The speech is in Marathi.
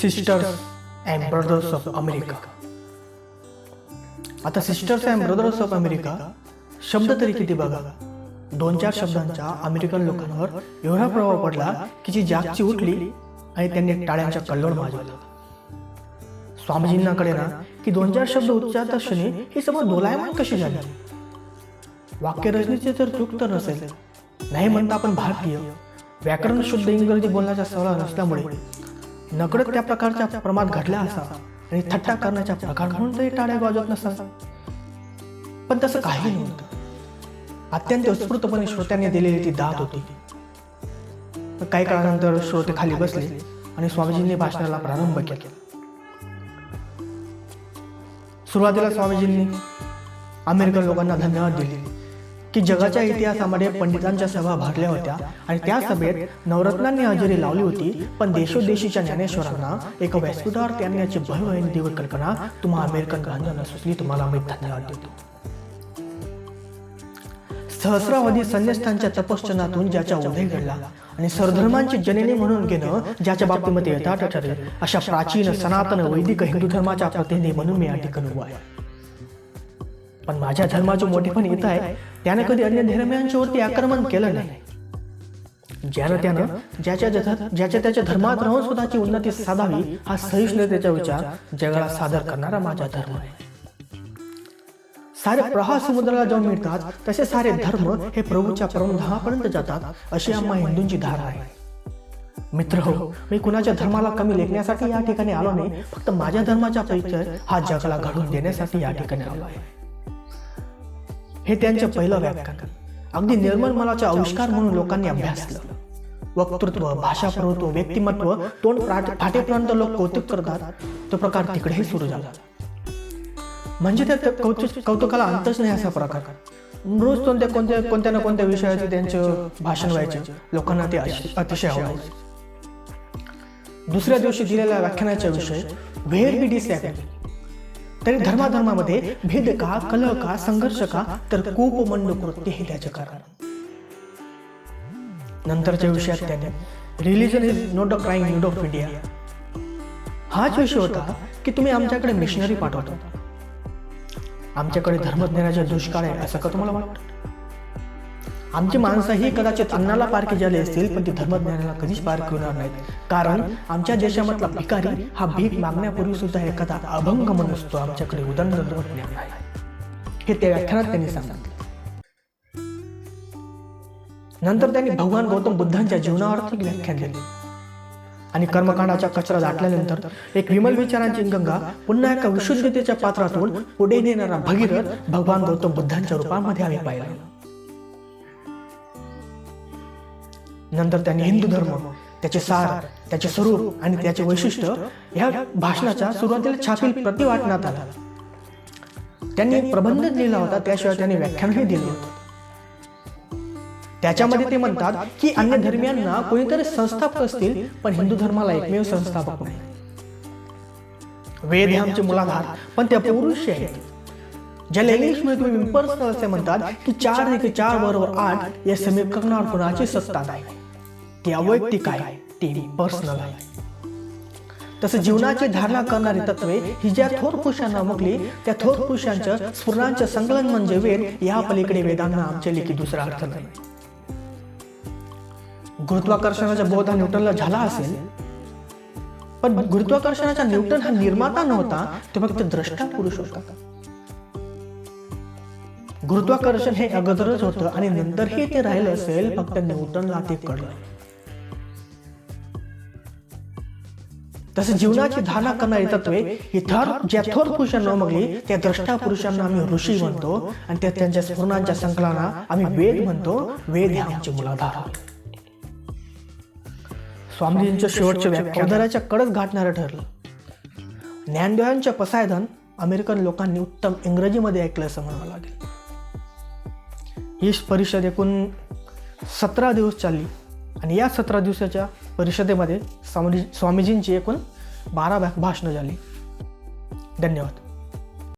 Sisters and brothers of America आता sisters and brothers of America शब्द तरी किती बघा? दोन चार शब्दांचा अमेरिकन लोकांवर एवढा प्रभाव पडला की जी जागची उठली आणि त्यांनी टाळ्यांच्या कल्लोळ माजवला स्वामीजींना कडे ना की दोन चार शब्द उच्चारता क्षणी ही सभा डोलायमान कशी झाली? वाक्य रचनेचे तर चूक तर नसेल. नाही म्हणता आपण भारतीय. व्याकरण शुद्ध इंग्रजी बोलण्याचा सवला नसल्यामुळे नकळत त्या प्रकारचा प्रमाद घडला असा आणि थट्टा करण्याच्या प्रकार म्हणून तरी टाळ्या गाजवत नसा पण तसं काही नव्हतं. अत्यंत उत्स्फूर्तपणे श्रोत्यांनी दिलेली ती दात होती. काही काळानंतर श्रोते खाली बसले आणि स्वामीजींनी भाषणाला प्रारंभ केला. सुरुवातीला स्वामीजींनी अमेरिकन लोकांना धन्यवाद दिले. की जगाच्या इतिहासामध्ये पंडितांच्या सभा भरल्या होत्या आणि त्या सभेत नवरत्नांनी हजेरी लावली होती. पण देशोदेशीच्या ज्ञानेश्वरांना एक व्यासपीठावर आणण्याची भयभयीन दिव्य कल्पना तुम्हा अमेरिकन गांधींना सुचली तुम्हाला मी धन्यवाद देतो सहस्रावधी संन्यस्तांच्या तपश्चनातून ज्याचा उदय घडला आणि सर्वधर्मांची जननी म्हणून घेणं ज्याच्या बाबतीमध्ये यथार्थ ठरेल. अशा प्राचीन सनातन वैदिक हिंदू धर्माच्या प्रतिनिधी म्हणून मी या ठिकाणी उभा आहे. पण माझ्या धर्माचे मोठेपण येत आहे त्याने कधी अन्य धर्मियांच्या वरती आक्रमण केलं नाही. ज्यानं त्यानं ज्याच्या ज्याच्या त्याच्या धर्मात राहून स्वतःची उन्नती साधावी हा सहिष्णुतेचा विचार जगाला सादर करणारा माझा धर्म आहे. सारे प्रवाह समुद्राला जाऊन मिळतात. तसे सारे धर्म हे प्रभूच्या परमधामापर्यंत जातात. अशी आम्हा हिंदूंची धारा आहे. मित्र हो मी कुणाच्या धर्माला कमी लेखण्यासाठी या ठिकाणी आलो नाही. फक्त माझ्या धर्माचा परिचय हा जगाला घडवून देण्यासाठी या ठिकाणी आलो आहे हे त्यांचं पहिलं व्याख्यान अगदी निर्मल मनाचा आविष्कार म्हणून लोकांनी अभ्यासलं. वक्तृत्व भाषा प्रभुत्व व्यक्तिमत्व तोंड फाट- फाटेपर्यंत लोक कौतुक करतात तो प्रकार तिकडेही सुरू झाला. म्हणजे त्या कौतुक कौतुकाला अंतच नाही असा प्रकार. रोज कोणत्या कोणत्या कोणत्या ना कोणत्या विषयाचे त्यांचं भाषण व्हायचे? लोकांना ते अतिशय आवडायचे. दुसऱ्या दिवशी दिलेल्या व्याख्यानाचा विषय व्हेअर बी डिसॅग्री तरी धर्माधर्मामध्ये भेद का कलह का संघर्ष का तर खूप कृत्य हे त्याचे कारण. नंतरच्या विषयात त्याने religion is not a crime need of India हाच विषय होता की तुम्ही आमच्याकडे मिशनरी पाठवतो. आमच्याकडे धर्मज्ञानाचे दुष्काळ आहे असं का तुम्हाला वाटतं? आमची माणसं ही कदाचित अन्नाला पारखी झाली असतील पण ती धर्मज्ञानाला कधीच पारखी होणार नाहीत. कारण आमच्या देशामधला भिकारी हा भीक मागण्यापूर्वी सुद्धा एखादा अभंग म्हणून असतो आमच्याकडे आहे. हे त्या व्याख्यानात त्यांनी सांगितलं. नंतर त्यांनी भगवान गौतम बुद्धांच्या जीवनावरती व्याख्यान दिले. आणि कर्मकांडाचा कचरा दाटल्यानंतर एक विमल विचारांची गंगा पुन्हा एका विशुद्धतेच्या पात्रातून पुढे नेणारा भगीरथ भगवान गौतम बुद्धांच्या रूपामध्ये आम्ही पाहिला नंतर त्यांनी हिंदू धर्म त्याचे सार त्याचे स्वरूप आणि त्याचे वैशिष्ट्य या भाषणाच्या सुरुवातीला छापील प्रति वाटण्यात आला. त्यांनी प्रबंध लिहिला होता त्याशिवाय त्यांनी व्याख्यानही दिलं होतं. त्याच्यामध्ये ते म्हणतात की अन्य धर्मियांना कोणीतरी संस्थापक असतील पण हिंदू धर्माला एकमेव संस्थापक नाही. वेद हे आमचे मुलाधार पण त्या पुरुष आहेत. ज्याला इंग्लिशमध्ये तुम्ही इम्पर्सनल असे म्हणतात की चार एक चार बरोबर आठ या समीकरणावर कुणाची सत्ता नाही ती अवैयक्तिक आहे. ते पर्सनल आहे. तसं जीवनाची धारणा करणारी तत्वे ही ज्या थोर पुरुषांना मुकली त्या थोर पुरुषांच्या स्फुरणांचं संकलन म्हणजे वेद या पलीकडे वेदांना आमच्या लेखी दुसरा अर्थ नाही. गुरुत्वाकर्षणाचा बोध हा न्यूटनला झाला असेल पण गुरुत्वाकर्षणाचा न्यूटन हा निर्माता नव्हता तो फक्त द्रष्टा पुरुष होता. गुरुत्वाकर्षण हे अगोदरच होतं आणि नंतरही ते राहिलं असेल फक्त न्यूटनला ते कळलं. तसं जीवनाची धारणा करणारी तत्वे ही थर ज्या थोर पुरुषांना मगली त्या द्रष्टा पुरुषांना आम्ही ऋषी म्हणतो आणि त्या त्यांच्या स्फुरणांच्या संकलना आम्ही वेद म्हणतो. वेद हे आमचे मुलाधार स्वामीजींच्या शेवटच्या व्याख्यानाच्या कडच गाठणारं ठरलं. ज्ञानदेवांच्या पसायधन अमेरिकन लोकांनी उत्तम इंग्रजीमध्ये ऐकलं असं म्हणावं लागेल. ही परिषद एकूण सतरा दिवस चालली. आणि या सतरा दिवसाच्या परिषदेमध्ये स्वामी स्वामीजींची एकूण बारा भाषणं झाली. धन्यवाद.